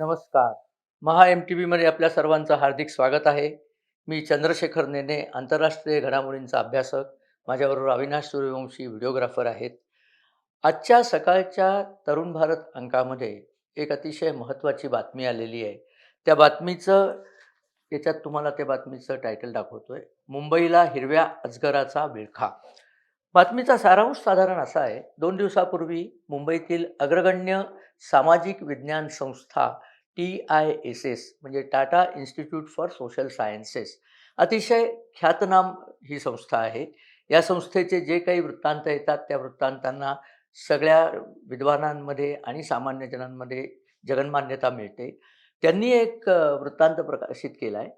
नमस्कार. महा M T व्हीमध्ये आपल्या सर्वांचं हार्दिक स्वागत आहे. मी चंद्रशेखर नेने आंतरराष्ट्रीय घडामोडींचा अभ्यासक. माझ्याबरोबर अविनाश सूर्यवंशी व्हिडिओग्राफर आहेत. आजच्या सकाळच्या तरुण भारत अंकामध्ये एक अतिशय महत्त्वाची बातमी आलेली आहे. त्या बातमीचं याच्यात तुम्हाला त्या बातमीचं टायटल दाखवतो आहे मुंबईला हिरव्या अजगराचा विळखा. बातमीचा सारांश साधारण असा आहे. दोन दिवसापूर्वी मुंबईतील अग्रगण्य सामाजिक विज्ञान संस्था टी आय एस एस म्हणजे Tata institute for social sciences. अतिशय ख्यातनाम ही संस्था आहे. या संस्थेचे जे काही वृत्तांत येतात त्या वृत्तांतांना सगळ्या विद्वानांमध्ये आणि सामान्यजनांमध्ये जगन्मान्यता मिळते. त्यांनी एक वृत्तांत प्रकाशित केला आहे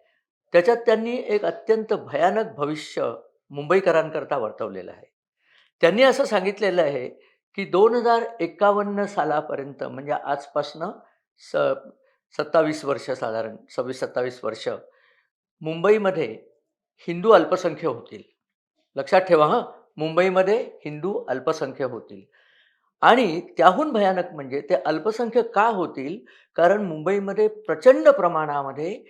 त्याच्यात त्यांनी एक अत्यंत भयानक भविष्य मुंबईकरांकरता वर्तवलेलं आहे. त्यांनी असं सांगितलेलं आहे की दोन हजार एकावन्न सालापर्यंत म्हणजे आजपासनं स सत्तावीस वर्ष साधारण सव्वीस सत्तावीस वर्ष. मुंबईमध्ये हिंदू अल्पसंख्य होतील. लक्षात ठेवा हां मुंबईमध्ये हिंदू अल्पसंख्य होतील. आणि त्याहून भयानक म्हणजे ते अल्पसंख्य का होतील? कारण मुंबईमध्ये प्रचंड प्रमाणामध्ये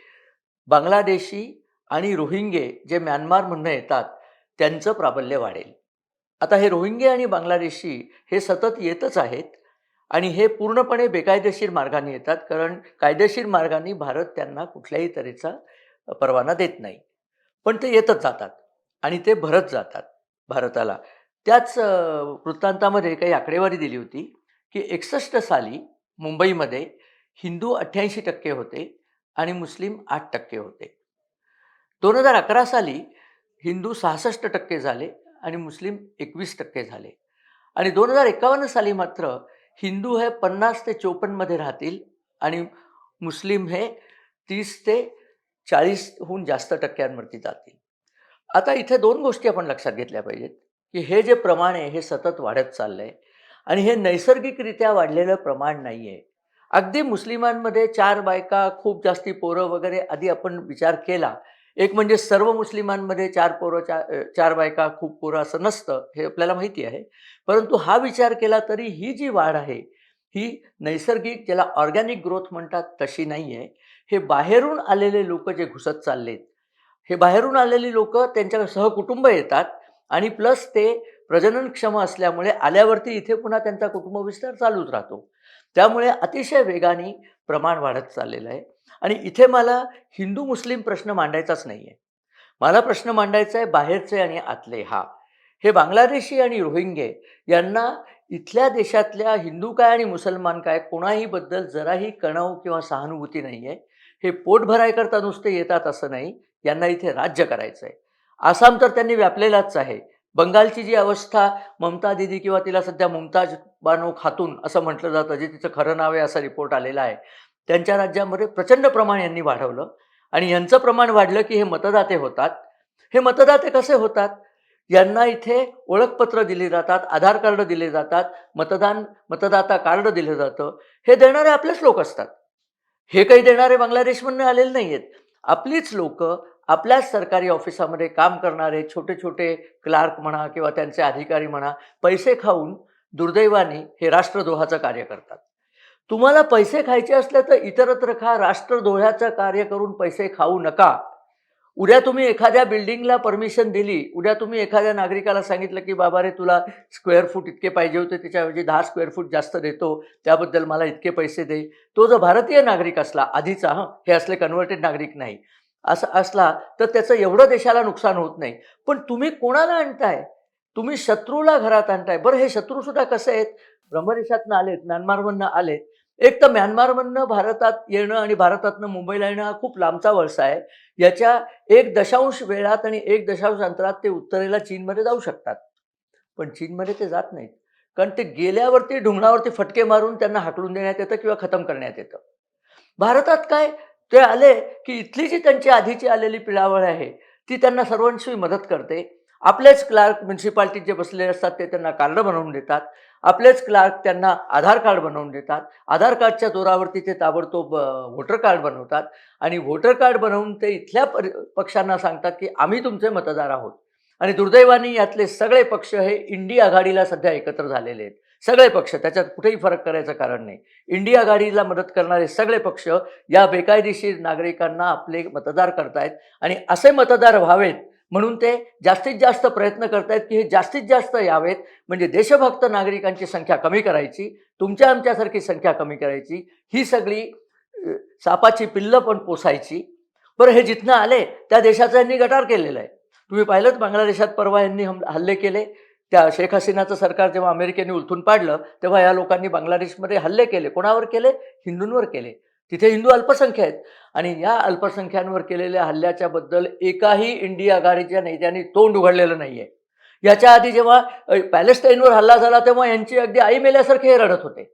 बांगलादेशी आणि रोहिंगे जे म्यानमारमधनं येतात त्यांचं प्राबल्य वाढेल. आता हे रोहिंगे आणि बांगलादेशी हे सतत येतच आहेत. आणि हे पूर्णपणे बेकायदेशीर मार्गाने येतात कारण कायदेशीर मार्गाने भारत त्यांना कुठल्याही तऱ्हेचा परवाना देत नाही. पण ते येतच जातात आणि ते भरत जातात भारताला. त्याच वृत्तांतामध्ये काही आकडेवारी दिली होती की एकसष्ट साली मुंबईमध्ये हिंदू अठ्ठ्याऐंशी टक्के होते आणि मुस्लिम आठ टक्के होते. दोन हजार अकरा साली हिंदू सहासष्ट टक्के झाले आणि मुस्लिम एकवीस टक्के झाले. आणि दोन हजार एकावन्न साली मात्र हिंदू हे पन्नास ते चोपन्नमध्ये राहतील आणि मुस्लिम हे तीस ते चाळीसहून जास्त टक्क्यांवरती जातील. आता इथे दोन गोष्टी आपण लक्षात घेतल्या पाहिजेत की हे जे प्रमाण आहे हे सतत वाढत चाललं आहे आणि हे नैसर्गिकरित्या वाढलेलं प्रमाण नाही आहे अगदी मुस्लिमांमध्ये चार बायका खूप जास्ती पोरं वगैरे आधी आपण विचार केला एक म्हणजे सर्व मुस्लिमांमध्ये चार पोरं चार चार बायका खूप पोरं असं नसतं हे आपल्याला माहिती आहे. परंतु हा विचार केला तरी ही जी वाढ आहे ही नैसर्गिक ज्याला ऑर्गॅनिक ग्रोथ म्हणतात तशी नाही आहे हे बाहेरून आलेले लोक जे घुसत चाललेत हे बाहेरून आलेली लोक त्यांच्या सहकुटुंब येतात आणि प्लस ते प्रजननक्षम असल्यामुळे आल्यावरती इथे पुन्हा त्यांचा कुटुंब विस्तार चालूच राहतो. त्यामुळे अतिशय वेगाने प्रमाण वाढत चाललेलं आहे. आणि इथे मला हिंदू मुस्लिम प्रश्न मांडायचाच नाही आहे मला प्रश्न मांडायचा आहे बाहेरचे आणि आतले हा. हे बांगलादेशी आणि रोहिंगे यांना इथल्या देशातल्या हिंदू काय आणि मुसलमान काय कोणाही बद्दल जराही कणव किंवा सहानुभूती नाही आहे हे पोट भरायकरता नुसते येतात असं नाही. यांना इथे राज्य करायचं आहे आसाम तर त्यांनी व्यापलेलाच आहे. बंगालची जी अवस्था ममता दिदी किंवा तिला सध्या मुमताज बानो खातून असं म्हटलं जातं जे तिचं खरं नाव आहे असा रिपोर्ट आलेला आहे. त्यांच्या राज्यामध्ये प्रचंड प्रमाण यांनी वाढवलं. आणि यांचं प्रमाण वाढलं की हे मतदाते होतात. हे मतदाते कसे होतात? यांना इथे ओळखपत्र दिले जातात आधार कार्ड दिले जातात मतदान मतदाता कार्ड दिलं जातं. हे देणारे आपलेच लोक असतात. हे काही देणारे बांगलादेशमधून आलेले नाही आहेत आपलीच लोक आपल्याच सरकारी ऑफिसामध्ये काम करणारे छोटे छोटे क्लार्क म्हणा किंवा त्यांचे अधिकारी म्हणा पैसे खाऊन दुर्दैवाने हे राष्ट्रद्रोहाचं कार्य करतात. तुम्हाला पैसे खायचे असले तर इतरत्र खा राष्ट्रद्रोहाचं कार्य करून पैसे खाऊ नका. उद्या तुम्ही एखाद्या बिल्डिंगला परमिशन दिली उद्या तुम्ही एखाद्या नागरिकाला सांगितलं की बाबा रे तुला स्क्वेअर फूट इतके पाहिजे होते त्याच्याऐवजी दहा स्क्वेअर फूट जास्त देतो त्याबद्दल मला इतके पैसे दे. तो जर भारतीय नागरिक असला आधीचा हं हे असले कन्व्हर्टेड नागरिक नाही. असं असला तर त्याचं एवढं देशाला नुकसान होत नाही. पण तुम्ही कोणाला आणताय? तुम्ही शत्रूला घरात आणताय. बरं हे शत्रूसुद्धा कसे आहेत? ब्रह्मदेशातनं आलेत म्यानमारमधनं आलेत. एक तर म्यानमारमधनं भारतात येणं आणि भारतातनं मुंबईला येणं हा खूप लांबचा वळसा आहे. याच्या एक दशांश वेळात आणि एक दशांश अंतरात ते उत्तरेला चीनमध्ये जाऊ शकतात. पण चीनमध्ये ते जात नाहीत. कारण ते गेल्यावरती ढुंगणावरती फटके मारून त्यांना हाकलून देण्यात येतं किंवा खतम करण्यात येतं. भारतात काय? ते आले की इथली जी त्यांची आधीची आलेली पिळावळ आहे ती त्यांना सर्वांशी मदत करते. आपलेच क्लार्क म्युन्सिपाल्टीत जे बसलेले असतात ते त्यांना कार्ड बनवून देतात. आपलेच क्लार्क त्यांना आधार कार्ड बनवून देतात. आधार कार्डच्या जोरावरती ते ताबडतोब व्होटर कार्ड बनवतात. आणि व्होटर कार्ड बनवून ते इथल्या पर पक्षांना सांगतात की आम्ही तुमचे मतदार आहोत. आणि दुर्दैवाने यातले सगळे पक्ष हे इंडी आघाडीला सध्या एकत्र झालेले आहेत. सगळे पक्ष त्याच्यात कुठेही फरक करायचं कारण नाही. इंडिया आघाडीला मदत करणारे सगळे पक्ष या बेकायदेशीर नागरिकांना आपले मतदार करतायत. आणि असे मतदार व्हावेत म्हणून ते जास्तीत जास्त प्रयत्न करतायत की हे जास्तीत जास्त यावेत. म्हणजे देशभक्त नागरिकांची संख्या कमी करायची तुमच्या आमच्यासारखी संख्या कमी करायची ही सगळी सापाची पिल्लं पण पोसायची. बरं हे जिथनं आले त्या देशाचा यांनी गटार केलेला आहे. तुम्ही पाहिलंच बांगलादेशात परवा यांनी हम हल्ले केले? त्या शेख हसीनाचं सरकार जेव्हा अमेरिकेने उलथून पाडलं तेव्हा या लोकांनी बांगलादेशमध्ये हल्ले केले. कोणावर केले? हिंदूंवर केले. तिथे हिंदू अल्पसंख्या आहेत. आणि या अल्पसंख्यांवर केलेल्या हल्ल्याच्या बद्दल एकाही इंडिया आघाडीच्या नेत्यांनी तोंड उघडलेलं नाही आहे याच्या आधी जेव्हा पॅलेस्टाईनवर हल्ला झाला तेव्हा यांची अगदी आई मेल्यासारखे हे रडत होते.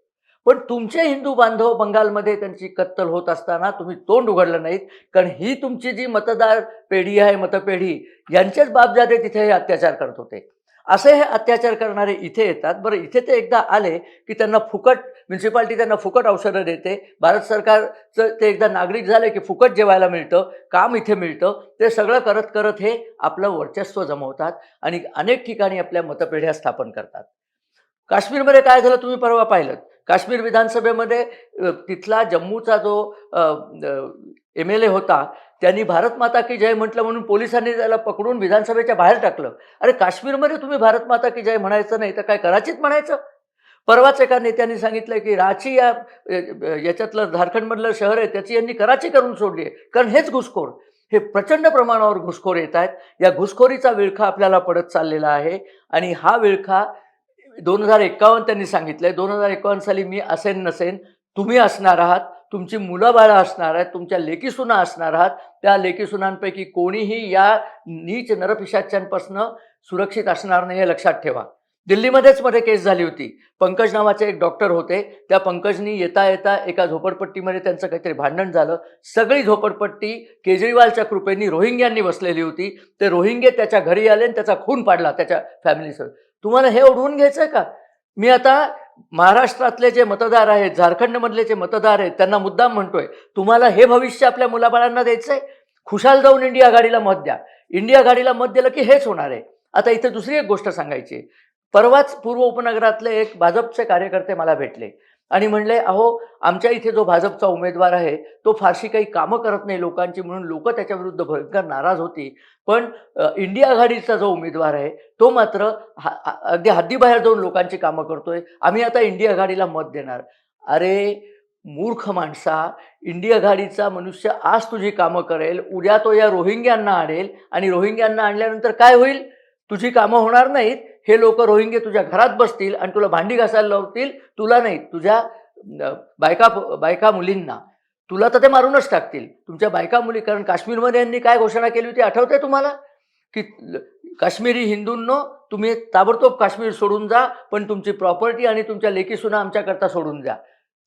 पण तुमचे हिंदू बांधव बंगालमध्ये त्यांची कत्तल होत असताना तुम्ही तोंड उघडलं नाहीत. कारण ही तुमची जी मतदार पेढी आहे मतपेढी यांचेच बापजादे तिथे हे अत्याचार करत होते. असे हे अत्याचार करणारे इथे येतात. बरं इथे ते एकदा आले की त्यांना फुकट म्युन्सिपाल्टी त्यांना फुकट औषधं देते. भारत सरकारचं ते एकदा नागरिक झाले की फुकट जेवायला मिळतं काम इथे मिळतं. ते सगळं करत करत हे आपलं वर्चस्व जमवतात आणि अनेक ठिकाणी आपल्या मतपेढ्या स्थापन करतात. काश्मीरमध्ये काय झालं? तुम्ही परवा पाहिलं काश्मीर विधानसभेमध्ये तिथला जम्मूचा जो एम एल ए होता त्यांनी भारत माता की जय म्हटलं म्हणून पोलिसांनी त्याला पकडून विधानसभेच्या बाहेर टाकलं. अरे काश्मीरमध्ये तुम्ही भारत माता की जय म्हणायचं नाही तर काय कराचीत म्हणायचं? परवाच एका नेत्यांनी सांगितलं की रांची या याच्यातलं झारखंडमधलं शहर आहे त्याची यांनी कराची करून सोडली आहे. कारण हेच घुसखोर. हे प्रचंड प्रमाणावर घुसखोर येत आहेत. या घुसखोरीचा विळखा आपल्याला पडत चाललेला आहे आणि हा विळखा दोन हजार एकावन्न त्यांनी सांगितलंय. दोन हजार एकावन्न साली मी असेन नसेन तुम्ही असणार आहात तुमची मुलं बाळं असणार आहेत तुमच्या लेकीसुना असणार आहात त्या लेकीसुनांपैकी कोणीही या नीच नरपिशाच्यांपासनं सुरक्षित असणार नाही हे लक्षात ठेवा. दिल्लीमध्येच मध्ये केस झाली होती. पंकज नावाचे एक डॉक्टर होते. त्या पंकजनी येता येता एका झोपडपट्टीमध्ये त्यांचं काहीतरी भांडण झालं. सगळी झोपडपट्टी केजरीवालच्या कृपेने रोहिंग्यांनी बसलेली होती. ते रोहिंगे त्याच्या घरी आले आणि त्याचा खून पाडला त्याच्या फॅमिलीसह तुम्हाला हे ओढवून घ्यायचं आहे का? मी आता महाराष्ट्रातले जे मतदार आहेत झारखंडमधले जे मतदार आहेत त्यांना मुद्दाम म्हणतोय तुम्हाला हे भविष्य आपल्या मुलाबाळांना द्यायचं आहे खुशाल जाऊन इंडिया आघाडीला मत द्या. इंडिया आघाडीला मत दिलं की हेच होणार आहे. आता इथे दुसरी एक गोष्ट सांगायची परवाच पूर्व उपनगरातले एक भाजपचे कार्यकर्ते मला भेटले. आणि म्हणले अहो आमच्या इथे जो भाजपचा उमेदवार आहे तो फारशी काही कामं करत नाही लोकांची म्हणून लोक त्याच्याविरुद्ध भयंकर नाराज होती. पण इंडिया आघाडीचा जो उमेदवार आहे तो मात्र हा अगदी हद्दीबाहेर जाऊन लोकांची कामं करतोय. आम्ही आता इंडिया आघाडीला मत देणार. अरे मूर्ख माणसा इंडिया आघाडीचा मनुष्य आज तुझी कामं करेल उद्या तो या रोहिंग्यांना आणेल आणि रोहिंग्यांना आणल्यानंतर काय होईल? तुझी कामं होणार नाहीत. हे लोक रोहिंगे तुझ्या घरात बसतील आणि तुला भांडी घासायला लावतील तुला नाही तुझ्या बायका बायका मुलींना. तुला तर ते मारूनच टाकतील. तुमच्या बायका मुली कारण काश्मीरमध्ये यांनी काय घोषणा केली होती आठवते तुम्हाला? की काश्मीरी हिंदूंनो तुम्ही ताबडतोब काश्मीर सोडून जा पण तुमची प्रॉपर्टी आणि तुमच्या लेकीसुना आमच्याकरता सोडून जा.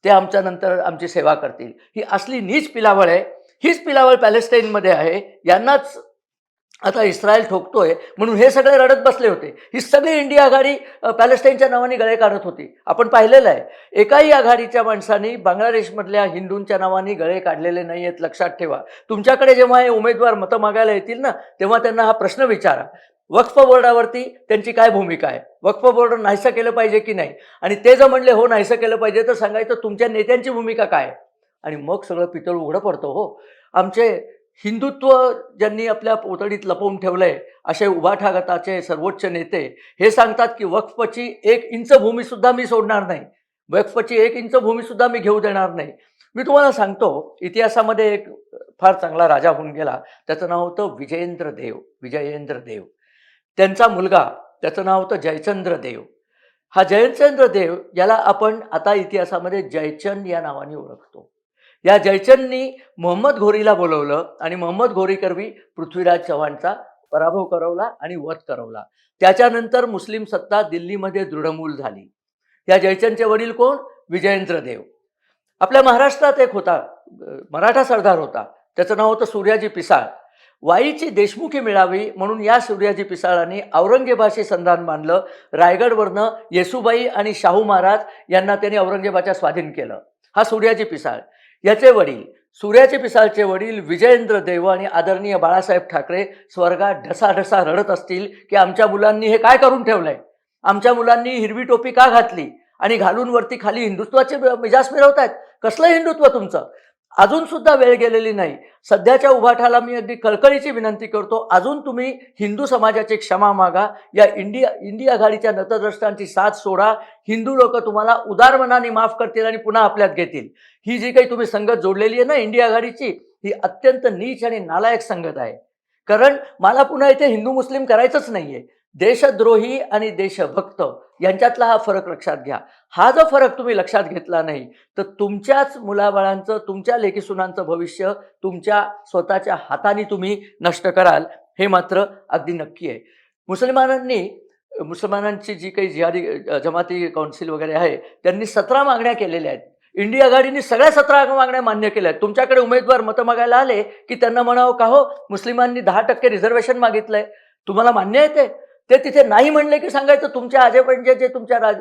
ते आमच्या नंतर आमची सेवा करतील. ही असली नीच पिलावळ आहे. हीच पिलावळ पॅलेस्टाईनमध्ये आहे. यांनाच आता इस्रायल ठोकतोय म्हणून हे सगळे रडत बसले होते. ही सगळी इंडिया आघाडी पॅलेस्टाईनच्या नावाने गळे काढत होती. आपण पाहिलेलं आहे. एकाही आघाडीच्या माणसांनी बांगलादेशमधल्या हिंदूंच्या नावाने गळे काढलेले नाही आहेत लक्षात ठेवा. तुमच्याकडे जेव्हा हे उमेदवार मतं मागायला येतील ना तेव्हा त्यांना हा प्रश्न विचारा. वक्फ बोर्डावरती त्यांची काय भूमिका आहे? वक्फ बोर्ड नाहीसं केलं पाहिजे की नाही? आणि ते जर म्हणले हो नाहीसं केलं पाहिजे तर सांगायचं तुमच्या नेत्यांची भूमिका काय आणि मग सगळं पितळ उघडं पडतं हो. आमचे हिंदुत्व ज्यांनी आपल्या पोतडीत लपवून ठेवलंय असे उभाठा गटाचे सर्वोच्च नेते हे सांगतात की वक्फची एक इंच भूमीसुद्धा मी सोडणार नाही. वक्फची एक इंच भूमीसुद्धा मी घेऊ देणार नाही. मी तुम्हाला सांगतो इतिहासामध्ये एक फार चांगला राजा होऊन गेला. त्याचं नाव होतं विजयेंद्र देव विजयेंद्र देव. त्यांचा मुलगा त्याचं नाव होतं जयचंद्र देव. हा जयचंद्र देव याला आपण आता इतिहासामध्ये जयचंद या नावाने ओळखतो. या जयचंदनी मोहम्मद घोरीला बोलवलं आणि मोहम्मद घोरी करवी पृथ्वीराज चव्हाणचा पराभव करवला आणि वध करवला. त्याच्यानंतर मुस्लिम सत्ता दिल्लीमध्ये दृढमूल झाली. या जयचंदचे वडील कोण? विजयेंद्र देव. आपल्या महाराष्ट्रात एक होता मराठा सरदार होता. त्याचं नाव होतं सूर्याजी पिसाळ. वाईची देशमुखी मिळावी म्हणून या सूर्याजी पिसाळांनी औरंगजेबाशी संधान मानलं रायगडवरनं येसुबाई आणि शाहू महाराज यांना त्यांनी औरंगजेबाच्या स्वाधीन केलं. हा सूर्याजी पिसाळ. याचे वडील सूर्याचे पिसाळचे वडील विजयेंद्र देव आणि आदरणीय बाळासाहेब ठाकरे स्वर्गात ढसाढसा रडत असतील की आमच्या मुलांनी हे काय करून ठेवलंय? आमच्या मुलांनी हिरवी टोपी का घातली? आणि घालून वरती खाली हिंदुत्वाचे मिजास मिरवतायत? कसलं हिंदुत्व तुमचं? अजून सुद्धा वेळ गेलेली नाही. सध्याच्या उभाठाला मी अगदी कळकळीची विनंती करतो अजून तुम्ही हिंदू समाजाची क्षमा मागा या इंडिया इंडिया आघाडीच्या नतद्रष्टांची साथ सोडा हिंदू लोक तुम्हाला उदार मनाने माफ करतील आणि पुन्हा आपल्यात घेतील. ही जी काही तुम्ही संगत जोडलेली आहे ना इंडिया आघाडीची ही अत्यंत नीच आणि नालायक संगत आहे. कारण मला पुन्हा इथे हिंदू मुस्लिम करायचंच नाहीये. देशद्रोही आणि देशभक्त यांच्यातला हा फरक लक्षात घ्या. हा जो फरक तुम्ही लक्षात घेतला नाही तर तुमच्याच मुलाबाळांचं तुमच्या लेखीसुनांचं भविष्य तुमच्या स्वतःच्या हाताने तुम्ही नष्ट कराल हे मात्र अगदी नक्की आहे. मुसलमानांनी मुसलमानांची जी काही जिहादी जमाती कौन्सिल वगैरे आहे त्यांनी सतरा मागण्या केलेल्या आहेत. इंडिया आघाडीने सगळ्या सतरा मागण्या मान्य केल्या आहेत. तुमच्याकडे उमेदवार मतं मागायला आले की त्यांना म्हणावं का हो मुस्लिमांनी दहा टक्के रिझर्वेशन मागितलंय? तुम्हाला मान्य येते ते तिथे नाही म्हणले की सांगायचं तुमच्या आजेबाईंचे जे तुमच्या राज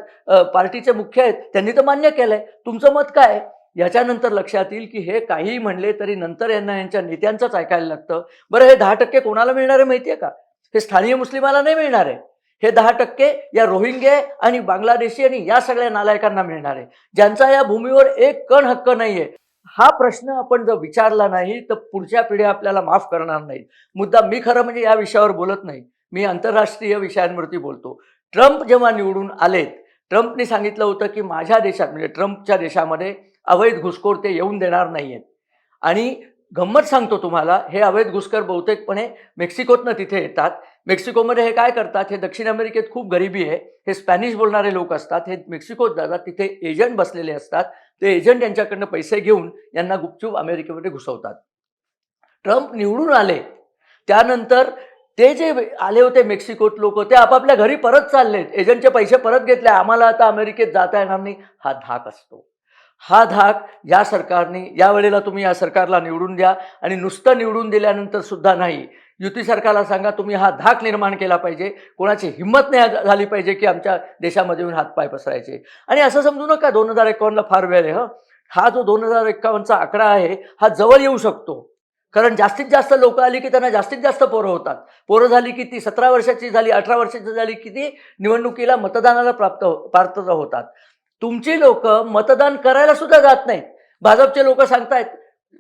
पार्टीचे मुख्य आहेत त्यांनी तर मान्य केलंय. तुमचं मत काय? याच्यानंतर लक्षात येईल की हे काहीही म्हणले तरी नंतर यांना यांच्या नेत्यांचंच ऐकायला लागतं. बरं हे दहा टक्के कोणाला मिळणार आहे माहितीये का? हे स्थानीय मुस्लिमाला नाही मिळणार. आहे हे दहा टक्के या रोहिंगे आणि बांगलादेशी आणि या सगळ्या नालायकांना मिळणार. आहे ज्यांचा या भूमीवर एक कण हक्क नाहीये. हा प्रश्न आपण जर विचारला नाही तर पुढच्या पिढ्या आपल्याला माफ करणार नाही मुद्दा मी खरं म्हणजे या विषयावर बोलत नाही. मी आंतरराष्ट्रीय विषयांवरती बोलतो. ट्रम्प जेव्हा निवडून आलेत ट्रम्पने सांगितलं होतं की माझ्या देशात म्हणजे ट्रम्पच्या देशामध्ये अवैध घुसखोर ते येऊन देणार नाहीयेत. आणि गंमत सांगतो तुम्हाला हे अवैध घुसखोर बहुतेकपणे मेक्सिकोतनं तिथे येतात. मेक्सिकोमध्ये हे काय करतात हे दक्षिण अमेरिकेत खूप गरिबी आहे. हे स्पॅनिश बोलणारे लोक असतात हे मेक्सिकोत जातात तिथे एजंट बसलेले असतात. ते एजंट यांच्याकडनं पैसे घेऊन यांना गुपचूप अमेरिकेमध्ये घुसवतात. ट्रम्प निवडून आले. त्यानंतर ते जे आले होते मेक्सिकोत लोक ते आपापल्या घरी परत चाललेत. एजंटचे पैसे परत घेतले. आम्हाला आता अमेरिकेत जाता येणार नाही. हा धाक असतो. हा धाक या सरकारने या वेळेला तुम्ही या सरकारला निवडून द्या आणि नुसतं निवडून दिल्यानंतर सुद्धा नाही. युती सरकारला सांगा तुम्ही हा धाक निर्माण केला पाहिजे. कोणाची हिंमत नाही झा- झाली पाहिजे की आमच्या देशामध्ये येऊन हातपाय पसरायचे. आणि असं समजू नका दोन हजार एकावन्नला फार वेळ आहे हं. हा जो दोन हजार एकावन्नचा आकडा आहे हा जवळ येऊ शकतो. कारण जास्तीत जास्त लोक आली की त्यांना जास्तीत जास्त पोरं होतात. पोरं झाली की ती सतरा वर्षाची झाली अठरा वर्षाची झाली की ती निवडणुकीला मतदानाला प्राप्त हो- पात्र होतात. तुमची लोक मतदान करायला सुद्धा जात नाहीत. भाजपचे लोक सांगतायत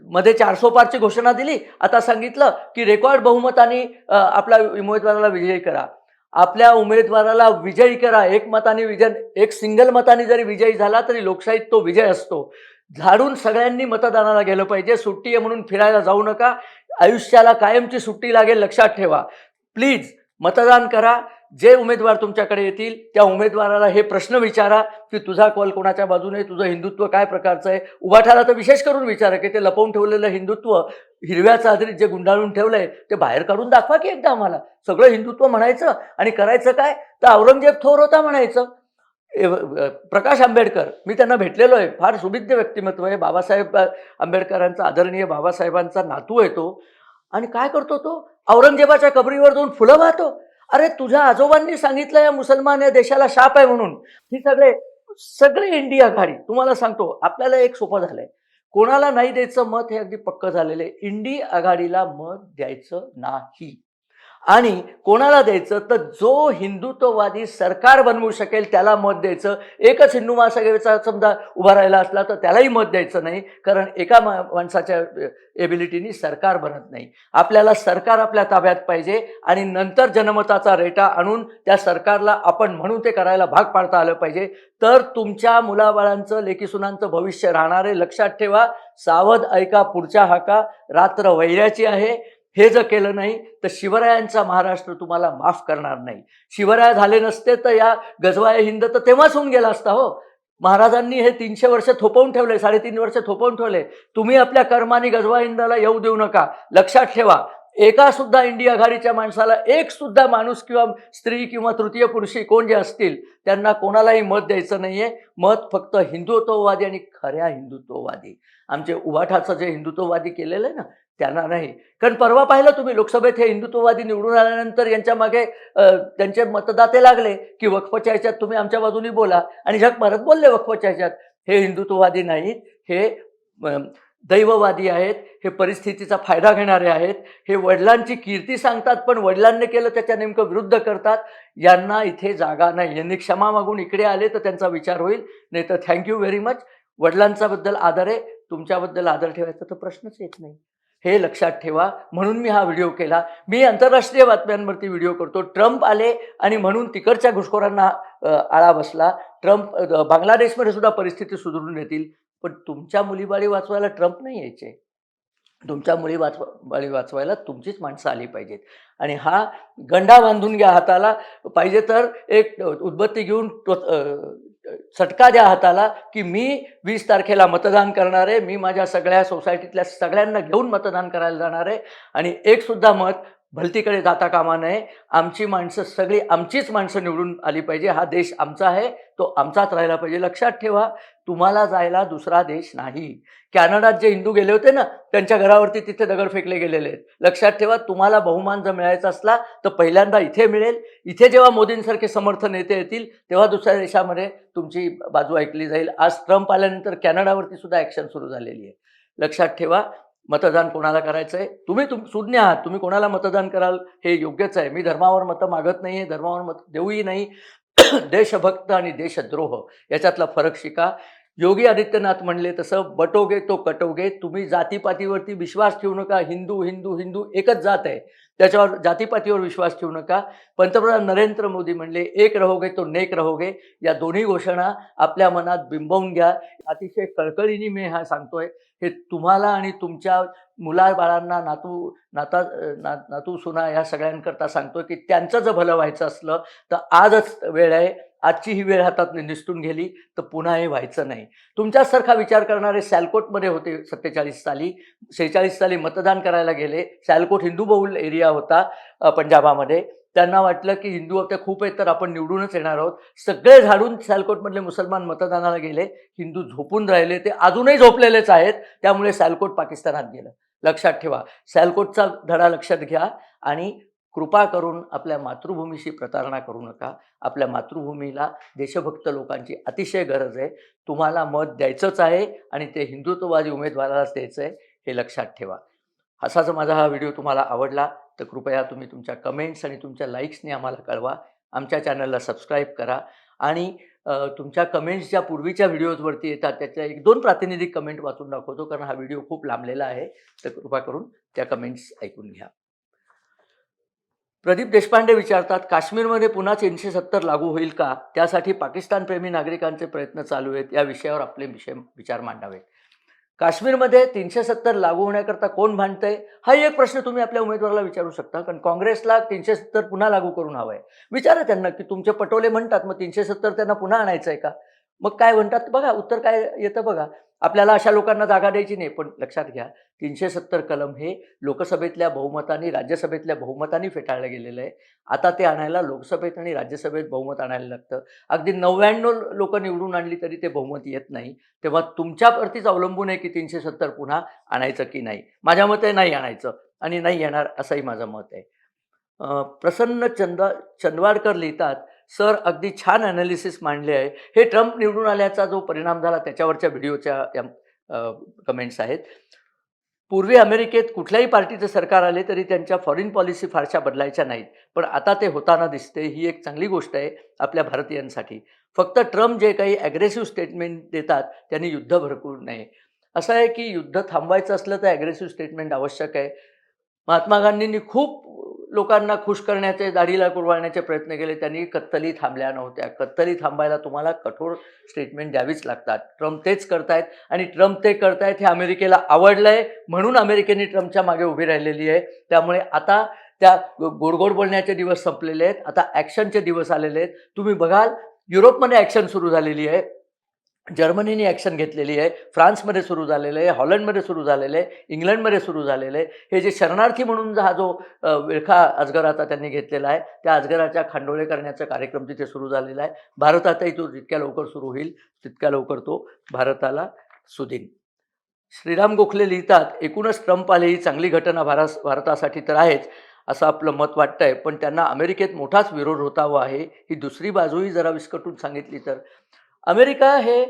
मध्ये चारसो पारची घोषणा दिली. आता सांगितलं की रेकॉर्ड बहुमताने आपल्या उमेदवाराला विजयी करा. आपल्या उमेदवाराला विजयी करा. एक मताने विजय एक सिंगल मताने जरी विजयी झाला तरी लोकशाहीत तो विजय असतो. झाडून सगळ्यांनी मतदानाला गेलं पाहिजे. सुट्टी आहे म्हणून फिरायला जाऊ नका. आयुष्याला कायमची सुट्टी लागेल लक्षात ठेवा. प्लीज मतदान करा. जे उमेदवार तुमच्याकडे येतील त्या उमेदवाराला हे प्रश्न विचारा की तुझा कॉल कोणाच्या बाजूने तुझं हिंदुत्व काय प्रकारचं आहे? उभाठाला तर विशेष करून विचारा की ते लपवून ठेवलेलं हिंदुत्व हिरव्या चादरीत जे गुंडाळून ठेवलंय ते बाहेर काढून दाखवा की एकदा आम्हाला. सगळं हिंदुत्व म्हणायचं आणि करायचं काय? तर औरंगजेब थोर होता म्हणायचं. प्रकाश आंबेडकर मी त्यांना भेटलेलो आहे. फार सुविद्य व्यक्तिमत्व आहे. बाबासाहेब आंबेडकरांचा आदरणीय बाबासाहेबांचा नातू आहे तो. आणि काय करतो तो? औरंगजेबाच्या कबरीवर जाऊन फुलं वाहतो. अरे तुझ्या आजोबांनी सांगितलं या मुसलमान या देशाला शाप आहे म्हणून. ही सगळे सगळे इंडिया गाडी तुम्हाला सांगतो आपल्याला एक सोपं झालंय. कोणाला नाही द्यायचं मत हे अगदी पक्क झालेलं आहे. इंडी आघाडीला मत द्यायचं नाही. आणि कोणाला द्यायचं? तर जो हिंदुत्ववादी सरकार बनवू शकेल त्याला मत द्यायचं. एकच हिंदू महासागरचा समजा उभा राहिला असला तर त्यालाही मत द्यायचं नाही. कारण एका माणसाच्या एबिलिटीनी सरकार बनत नाही. आपल्याला सरकार आपल्या ताब्यात पाहिजे आणि नंतर जनमताचा रेटा आणून त्या सरकारला आपण म्हणून ते करायला भाग पाडता आलं पाहिजे. तर तुमच्या मुलाबाळांचं लेकीसुनांचं भविष्य राहणारे लक्षात ठेवा. सावध ऐका पुढच्या हाका. रात्र वैऱ्याची आहे. हे जर केलं नाही तर शिवरायांचा महाराष्ट्र तुम्हाला माफ करणार नाही. शिवराय झाले नसते तर या गजवाया हिंद तर तेव्हाच होऊन गेला असता हो. महाराजांनी हे तीनशे वर्ष थोपवून ठेवले साडेतीन वर्ष थोपवून ठेवले. तुम्ही आपल्या कर्माने गजवा हिंदाला येऊ देऊ नका. लक्षात ठेवा एका सुद्धा इंडिया आघाडीच्या माणसाला एक सुद्धा माणूस किंवा स्त्री किंवा तृतीय पुरुषी कोण जे असतील त्यांना कोणालाही मत द्यायचं नाहीये. मत फक्त हिंदुत्ववादी आणि खऱ्या हिंदुत्ववादी. आमचे उभाठाचं जे हिंदुत्ववादी केलेलं आहे ना त्यांना नाही. कारण परवा पाहिलं तुम्ही लोकसभेत हे हिंदुत्ववादी निवडून आल्यानंतर यांच्या मागे त्यांचे मतदाते लागले की वक्फच्या ह्याच्यात तुम्ही आमच्या बाजूनी बोला. आणि जग परत बोलले वक्फच्या ह्याच्यात हे हिंदुत्ववादी नाहीत हे दैववादी आहेत हे परिस्थितीचा फायदा घेणारे आहेत हे वडिलांची कीर्ती सांगतात पण वडिलांनी केलं त्याच्या नेमकं विरुद्ध करतात. यांना इथे जागा नाही. यांनी क्षमा मागून इकडे आले तर त्यांचा विचार होईल. नाही तर थँक्यू व्हेरी मच. वडिलांचा बद्दल आदर आहे. तुमच्याबद्दल आदर ठेवायचा तर प्रश्नच येत नाही. हे लक्षात ठेवा. म्हणून मी हा व्हिडिओ केला. मी आंतरराष्ट्रीय बातम्यांवरती व्हिडिओ करतो. ट्रम्प आले आणि म्हणून तिकडच्या घुसखोरांना आळा बसला. ट्रम्प बांगलादेशमध्ये सुद्धा परिस्थिती सुधारून येतील. पण तुमच्या मुलीबाळी वाचवायला ट्रम्प नाही यायचे. तुमच्या मुली वाचवा बाळी वाचवायला तुमचीच माणसं आली पाहिजेत. आणि हा गंडा बांधून घ्या हाताला पाहिजे तर एक उदबत्ती घेऊन तो- चटका द्या हाताला की मी वीस तारखेला मतदान करणार आहे मी माझ्या सगळ्या सोसायटीतल्या सगळ्यांना घेऊन मतदान करायला जाणार आहे. आणि एकसुद्धा मत भलतीकडे जाता कामा नये. आमची माणसं सगळी आमचीच माणसं निवडून आली पाहिजे. हा देश आमचा आहे. तो आमचाच राहायला पाहिजे. लक्षात ठेवा तुम्हाला जायला दुसरा देश नाही. कॅनडात जे हिंदू गेले होते ना त्यांच्या घरावरती तिथे दगड फेकले गेलेले आहेत. लक्षात ठेवा तुम्हाला बहुमान जर मिळायचा असला तर पहिल्यांदा इथे मिळेल. इथे जेव्हा मोदींसारखे समर्थ नेते येतील तेव्हा दुसऱ्या देशामध्ये तुमची बाजू ऐकली जाईल. आज ट्रम्प आल्यानंतर कॅनडावरती सुद्धा ॲक्शन सुरू झालेली आहे. लक्षात ठेवा मतदान कोणाला करायचं आहे तुम्ही तुम सुज्ञ आहात. तुम्ही कोणाला मतदान कराल? हे योग्यच आहे. मी धर्मावर मतं मागत नाही आहे धर्मावर मत देऊही नाही. देशभक्त आणि देशद्रोह याच्यातला फरक शिका. योगी आदित्यनाथ म्हणले तसं बटोगे तो कटोगे. तुम्ही जातीपातीवरती विश्वास ठेवू नका. हिंदू हिंदू हिंदू एकच जात आहे. त्याच्यावर जातीपातीवर विश्वास ठेवू नका. पंतप्रधान नरेंद्र मोदी म्हणले एक रहोगे तो नेक रहोगे. या दोन्ही घोषणा आपल्या मनात बिंबवून घ्या. अतिशय कळकळीने मी हा सांगतोय. हे तुम्हाला आणि तुमच्या मुलाबाळांना नातू नाता ना नातू सुना या सगळ्यांकरता सांगतोय की त्यांचं जर भलं व्हायचं असलं तर आजच वेळ आहे. आजची ही वेळ हातात निसटून गेली तर पुन्हा हे व्हायचं नाही. तुमच्यासारखा विचार करणारे सॅलकोटमध्ये होते सत्तेचाळीस साली. शेहेचाळीस साली मतदान करायला गेले. सॅलकोट हिंदू बहुल एरिया होता पंजाबामध्ये. त्यांना वाटलं की हिंदू आता खूप आहेत तर आपण निवडूनच येणार आहोत. सगळे झाडून सॅलकोटमधले मुसलमान मतदानाला गेले. हिंदू झोपून राहिले. ते अजूनही झोपलेलेच आहेत. त्यामुळे सॅलकोट पाकिस्तानात गेलं. लक्षात ठेवा. सॅलकोटचा धडा लक्षात घ्या आणि कृपा करून आपल्या मातृभूमीशी प्रतारणा करू नका. आपल्या मातृभूमीला देशभक्त लोकांची अतिशय गरज आहे. तुम्हाला मत द्यायचंच आहे आणि ते हिंदुत्ववादी उमेदवारालाच द्यायचं आहे हे लक्षात ठेवा. असाच माझा हा व्हिडिओ तुम्हाला आवडला तर कृपया तुम्ही तुमच्या कमेंट्स आणि तुमच्या लाईक्सने आम्हाला कळवा. आमच्या चॅनलला सबस्क्राईब करा. आणि तुमच्या कमेंट्स ज्या पूर्वीच्या व्हिडिओजवरती येतात त्याच्या एक दोन प्रातिनिधिक कमेंट वाचून दाखवतो कारण हा व्हिडिओ खूप लांबलेला आहे. तर कृपा करून त्या कमेंट्स ऐकून घ्या. प्रदीप देशपांडे विचारतात काश्मीरमध्ये पुन्हा तीनशे सत्तर लागू होईल का? त्यासाठी पाकिस्तानप्रेमी नागरिकांचे प्रयत्न चालू आहेत. या विषयावर आपले विषय विचार मांडावेत. काश्मीरमध्ये तीनशे सत्तर लागू होण्याकरता कोण भांडतंय? हाही एक प्रश्न तुम्ही आपल्या उमेदवाराला विचारू शकता कारण काँग्रेसला तीनशे सत्तर पुन्हा लागू करून हवं आहे विचारा त्यांना की तुमचे पटोले म्हणतात मग तीनशे सत्तर त्यांना पुन्हा आणायचं आहे का? मग काय म्हणतात बघा उत्तर काय येतं बघा? आपल्याला अशा लोकांना जागा द्यायची नाही. पण लक्षात घ्या तीनशे सत्तर कलम हे लोकसभेतल्या बहुमताने राज्यसभेतल्या बहुमतानी फेटाळलं गेलेलं आहे. आता ते आणायला लोकसभेत आणि राज्यसभेत बहुमत आणायला लागतं. अगदी नव्याण्णव लोक निवडून आणली तरी ते बहुमत येत नाही. तेव्हा तुमच्यावरतीच अवलंबून आहे की तीनशे सत्तर पुन्हा आणायचं की नाही? माझ्या मते नाही आणायचं आणि नाही येणार असंही माझं मत आहे. प्रसन्न चंद चंदवाडकर लिहितात सर अगदी छान ॲनालिसिस मांडले आहे. हे ट्रम्प निवडून आल्याचा जो परिणाम झाला त्याच्यावरच्या व्हिडिओच्या या कमेंट्स आहेत. पूर्वी अमेरिकेत कुठल्याही पार्टीचं सरकार आले तरी त्यांच्या फॉरेन पॉलिसी फारशा बदलायच्या नाहीत. पण आता ते होताना दिसते ही एक चांगली गोष्ट आहे आपल्या भारतीयांसाठी. फक्त ट्रम्प जे काही ॲग्रेसिव्ह स्टेटमेंट देतात त्यांनी युद्ध भरपूर नये. असं आहे की युद्ध थांबवायचं असलं तर ॲग्रेसिव्ह स्टेटमेंट आवश्यक आहे. महात्मा गांधींनी खूप लोकांना खुश करण्याचे दाढीला कुरवाळण्याचे प्रयत्न केले. त्यांनी कत्तली थांबल्या नव्हत्या. कत्तली थांबायला तुम्हाला कठोर स्टेटमेंट द्यावीच लागतात. ट्रम्प तेच करतायत आणि ट्रम्प ते करतायत हे अमेरिकेला आवडलं आहे म्हणून अमेरिकेने ट्रम्पच्या मागे उभी राहिलेली आहे. त्यामुळे आता त्या गोडगोड बोलण्याचे दिवस संपलेले आहेत. आता ॲक्शनचे दिवस आलेले आहेत. तुम्ही बघाल युरोपमध्ये ॲक्शन सुरू झालेली आहे. जर्मनीने ॲक्शन घेतलेली आहे फ्रान्समध्ये सुरू झालेलं आहे हॉलंडमध्ये सुरू झालेलं आहे इंग्लंडमध्ये सुरू झालेलं आहे. हे जे शरणार्थी म्हणून हा जो विळखा अजगराचा त्यांनी घेतलेला आहे त्या अजगराच्या खांडोळे करण्याचा कार्यक्रम तिथे सुरू झालेला आहे. भारतातही तो जितक्या लवकर सुरू होईल तितक्या लवकर तो भारताला सुदीन श्रीराम गोखले लिहितात एकूणच ट्रम्प आले ही चांगली घटना भारत भारतासाठी तर आहेच असं आपलं मत वाटतं आहे पण त्यांना अमेरिकेत मोठाच विरोध होता व आहे ही दुसरी बाजूही जरा विस्कटून सांगितली तर. अमेरिका हे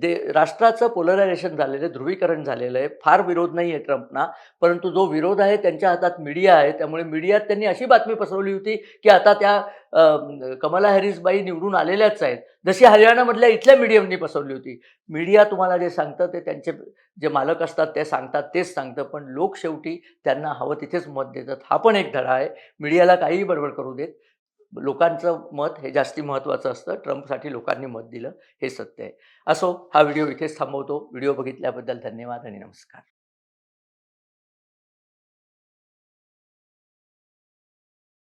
दे राष्ट्राचं पोलरायझेशन झालेलं आहे, ध्रुवीकरण झालेलं आहे. फार विरोध नाही आहे ट्रम्पना. परंतु जो विरोध आहे त्यांच्या हातात मीडिया आहे. त्यामुळे मीडियात त्यांनी अशी बातमी पसरवली होती, की आता त्या कमला हॅरिसबाई निवडून आलेल्याच आहेत. जशी हरियाणामधल्या इथल्या मीडियमनी पसरवली होती. मीडिया तुम्हाला जे सांगतं ते त्यांचे जे मालक असतात ते सांगतात तेच सांगतं. पण लोक शेवटी त्यांना हवं तिथेच मत देतात. हा पण एक धडा आहे. मीडियाला काहीही बडबड करू देत. लोकांचं मत हे जास्ती महत्त्वाचं असतं. ट्रम्पसाठी लोकांनी मत दिलं हे सत्य आहे. असो हा व्हिडिओ इथेच थांबवतो. व्हिडिओ बघितल्याबद्दल धन्यवाद आणि नमस्कार.